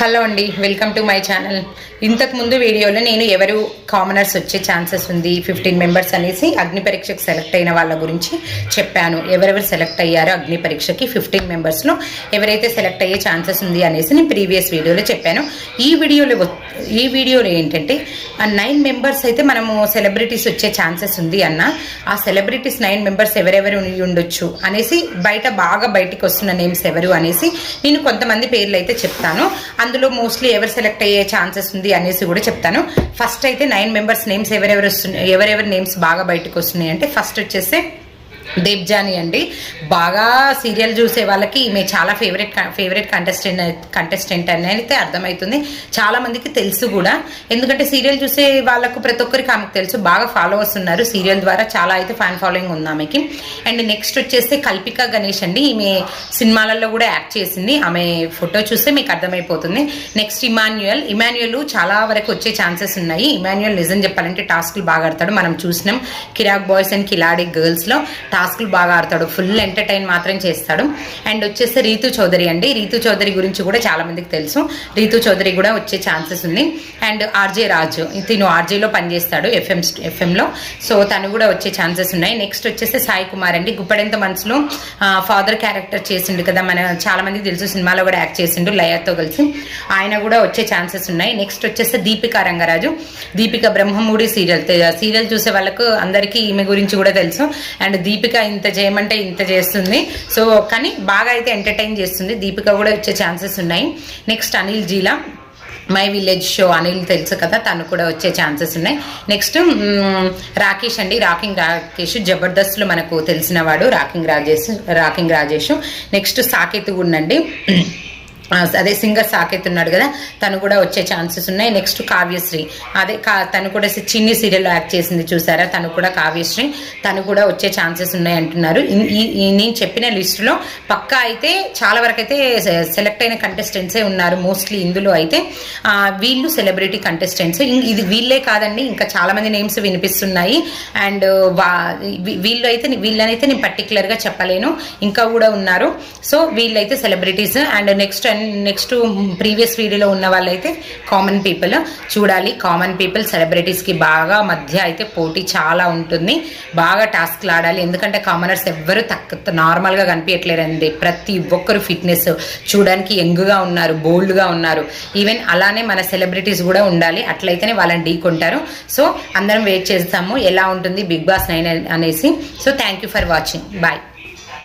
Hello అండి welcome to my channel. ఇంతకుముందు వీడియోలో నేను ఎవరు కామనర్స్ వచ్చే ఛాన్సెస్ ఉంది ఫిఫ్టీన్ మెంబర్స్ అనేసి అగ్ని పరీక్షకు సెలెక్ట్ అయిన వాళ్ళ గురించి చెప్పాను. ఎవరెవరు సెలెక్ట్ అయ్యారో అగ్ని పరీక్షకి ఫిఫ్టీన్ మెంబర్స్లో ఎవరైతే సెలెక్ట్ అయ్యే ఛాన్సెస్ ఉంది అనేసి నేను ప్రీవియస్ వీడియోలో చెప్పాను. ఈ వీడియోలో ఈ వీడియోలో ఏంటంటే ఆ నైన్ మెంబర్స్ అయితే మనము సెలబ్రిటీస్ వచ్చే ఛాన్సెస్ ఉంది అన్న ఆ సెలబ్రిటీస్ నైన్ మెంబర్స్ ఎవరెవరు ఉండొచ్చు అనేసి బయట బాగా బయటికి వస్తున్న నేమ్స్ ఎవరు అనేసి నేను కొంతమంది పేర్లు అయితే చెప్తాను. అందులో మోస్ట్లీ ఎవరు సెలెక్ట్ అయ్యే ఛాన్సెస్ ఉంది అనేసి కూడా చెప్తాను. ఫస్ట్ అయితే నైన్ మెంబర్స్ నేమ్స్ ఎవరెవరు వస్తున్నాయి ఎవరెవరి నేమ్స్ బాగా బయటకు వస్తున్నాయి అంటే ఫస్ట్ వచ్చేసి దేబ్జాని అండి. బాగా సీరియల్ చూసే వాళ్ళకి ఈమె చాలా ఫేవరెట్ ఫేవరెట్ కంటెస్టెంట్ కంటెస్టెంట్ అని అయితే అర్థమవుతుంది. చాలా మందికి తెలుసు కూడా. ఎందుకంటే సీరియల్ చూసే వాళ్ళకు ప్రతి ఒక్కరికి ఆమెకు తెలుసు. బాగా ఫాలోవర్స్ ఉన్నారు. సీరియల్ ద్వారా చాలా అయితే ఫ్యాన్ ఫాలోయింగ్ ఉంది ఆమెకి. అండ్ నెక్స్ట్ వచ్చేసి కల్పిక గణేష్ అండి. ఈమె సినిమాలలో కూడా యాక్ట్ చేసింది. ఆమె ఫోటో చూస్తే మీకు అర్థమైపోతుంది. నెక్స్ట్ ఇమాన్యుయల్. ఇమాన్యుయల్ చాలా వరకు వచ్చే ఛాన్సెస్ ఉన్నాయి. ఇమాన్యుయల్ నిజం చెప్పాలంటే టాస్క్లు బాగా ఆడతాడు. మనం చూసినాం కిరాక్ బాయ్స్ అండ్ కిలాడి గర్ల్స్లో. టాస్క్లు బాగా ఆడతాడు. ఫుల్ ఎంటర్టైన్ మాత్రం చేస్తాడు. అండ్ వచ్చేసి రీతు చౌదరి అండి. రీతు చౌదరి గురించి కూడా చాలామందికి తెలుసు. రీతు చౌదరి కూడా వచ్చే ఛాన్సెస్ ఉంది అండ్ ఆర్జే రాజు. తిను ఆర్జేలో పనిచేస్తాడు ఎఫ్ఎం ఎఫ్ఎంలో. సో తను కూడా వచ్చే ఛాన్సెస్ ఉన్నాయి. నెక్స్ట్ వచ్చేసి సాయి కుమార్ అండి. గుప్పడెంత మనసులో ఫాదర్ క్యారెక్టర్ చేసిండు కదా. మన చాలామందికి తెలుసు. సినిమాలో కూడా యాక్ట్ చేసిండు లయాతో కలిసి. ఆయన కూడా వచ్చే ఛాన్సెస్ ఉన్నాయి. నెక్స్ట్ వచ్చేసి దీపికా రంగరాజు. దీపిక బ్రహ్మముడి సీరియల్. సీరియల్ చూసే వాళ్ళకు అందరికీ ఈమె గురించి కూడా తెలుసు. అండ్ దీపిక ఇంత చేయమంటే ఇంత చేస్తుంది. సో కానీ బాగా అయితే ఎంటర్టైన్ చేస్తుంది. దీపిక కూడా వచ్చే ఛాన్సెస్ ఉన్నాయి. Next Anil Geela. My village show Anil తెలుసు కదా తను కూడా వచ్చే ఛాన్సెస్ ఉన్నాయి. నెక్స్ట్ రాకేష్ అండి. రాకింగ్ రాకేష్. జబర్దస్త్లో మనకు తెలిసినవాడు rocking Rajesh rocking Rajesh. Next Saketh ఉండండి అదే సింగర్ సాకేత్ ఉన్నాడు కదా తను కూడా వచ్చే ఛాన్సెస్ ఉన్నాయి. నెక్స్ట్ కావ్యశ్రీ. అదే కా తను కూడా చిన్ని సీరియల్లో యాక్ట్ చేసింది చూసారా? తను కూడా కావ్యశ్రీ. తను కూడా వచ్చే ఛాన్సెస్ ఉన్నాయి అంటున్నారు. నేను చెప్పిన లిస్టులో పక్కా అయితే చాలా వరకు అయితే సెలెక్ట్ అయిన కంటెస్టెంట్సే ఉన్నారు. మోస్ట్లీ ఇందులో అయితే వీళ్ళు సెలబ్రిటీ కంటెస్టెంట్స్ ఇది వీళ్ళే కాదండి ఇంకా చాలామంది నేమ్స్ వినిపిస్తున్నాయి. అండ్ వా వీళ్ళు అయితే వీళ్ళనైతే నేను పర్టికులర్గా చెప్పలేను. ఇంకా కూడా ఉన్నారు. సో వీళ్ళైతే celebrities and next next previous వీడియోలో ఉన్న వాళ్ళైతే కామన్ పీపుల్ చూడాలి కామన్ పీపుల్ సెలబ్రిటీస్కి బాగా మధ్య అయితే పోటీ చాలా ఉంటుంది. బాగా టాస్క్లు ఆడాలి. ఎందుకంటే కామనర్స్ ఎవ్వరు తక్కువ నార్మల్గా కనిపించట్లేరండి. ప్రతి ఒక్కరు ఫిట్నెస్ చూడడానికి యంగ్గా ఉన్నారు బోల్డ్గా ఉన్నారు. ఈవెన్ అలానే మన సెలబ్రిటీస్ కూడా ఉండాలి. అట్లయితేనే వాళ్ళని ఢీకొంటారు సో అందరం వెయిట్ చేస్తాము. ఎలా ఉంటుంది బిగ్ బాస్ నైన్ అనేసి. So thank you for watching bye